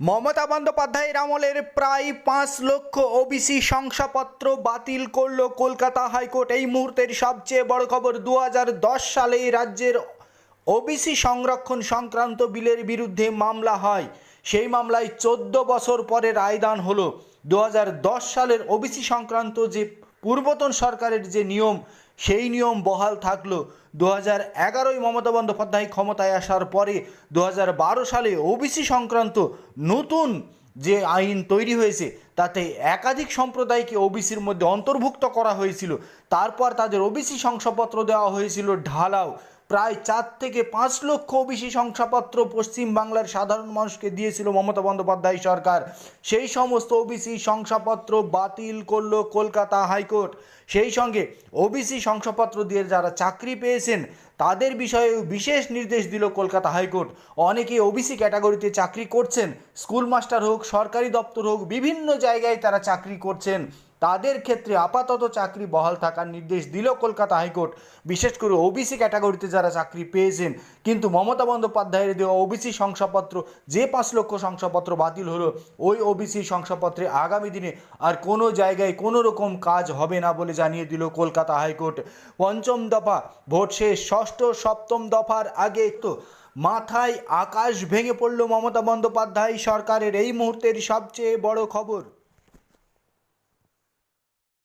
মমতা বন্দ্যোপাধ্যায়ের আমলের প্রায় পাঁচ লক্ষ ওবিসি শংসাপত্র বাতিল করল কলকাতা হাইকোর্ট। এই মুহূর্তের সবচেয়ে বড় খবর দু হাজার দশ সালে রাজ্যের ওবিসি সংরক্ষণ সংক্রান্ত বিলের বিরুদ্ধে মামলা হয়। সেই মামলায় চোদ্দ বছর পরে রায়দান হলো। দু হাজার দশ সালের ওবিসি সংক্রান্ত যে পূর্বতন সরকারের যে নিয়ম সেই নিয়ম বহাল থাকল। দু হাজার এগারোই মমতা বন্দ্যোপাধ্যায় ক্ষমতায় আসার পরে দু সালে ওবিসি সংক্রান্ত নতুন যে আইন তৈরি হয়েছে, তাতে একাধিক সম্প্রদায়কে ওবিসির মধ্যে অন্তর্ভুক্ত করা হয়েছিল। তারপর তাদের ওবিসি শংসাপত্র দেওয়া হয়েছিল ঢালাও। প্রায় চার থেকে পাঁচ লক্ষ ওবিসি শংসাপত্র পশ্চিমবাংলার সাধারণ মানুষকে দিয়েছিল মমতা বন্দ্যোপাধ্যায় সরকার। সেই সমস্ত ওবিসি শংসাপত্র বাতিল করল কলকাতা হাইকোর্ট। সেই সঙ্গে ওবিসি শংসাপত্র দিয়ে যারা চাকরি পেয়েছেন, তাদের বিষয়ে বিশেষ নির্দেশ দিল কলকাতা হাইকোর্ট। অনেকে ওবিসি ক্যাটাগরিতে চাকরি করছেন স্কুল মাস্টার হোক, সরকারি দপ্তর হোক, বিভিন্ন জায়গায় তারা চাকরি করছেন। তাদের ক্ষেত্রে আপাতত চাকরি বহাল থাকার নির্দেশ দিল কলকাতা হাইকোর্ট। বিশেষ করে ওবিসি ক্যাটাগরিতে যারা চাকরি পেয়েছেন, কিন্তু মমতা বন্দ্যোপাধ্যায়ের দেওয়া ওবিসি শংসাপত্র, যে পাঁচ লক্ষ শংসাপত্র বাতিল হলো, ওই ওবিসি শংসাপত্রে আগামী দিনে আর কোনো জায়গায় কোনো রকম কাজ হবে না বলে জানিয়ে দিল কলকাতা হাইকোর্ট। পঞ্চম দফা, ভোট শেষ, ষষ্ঠ, সপ্তম দফার আগে তো মাথায় আকাশ ভেঙে পড়ল মমতা বন্দ্যোপাধ্যায় সরকারের। এই মুহূর্তের সবচেয়ে বড় খবর।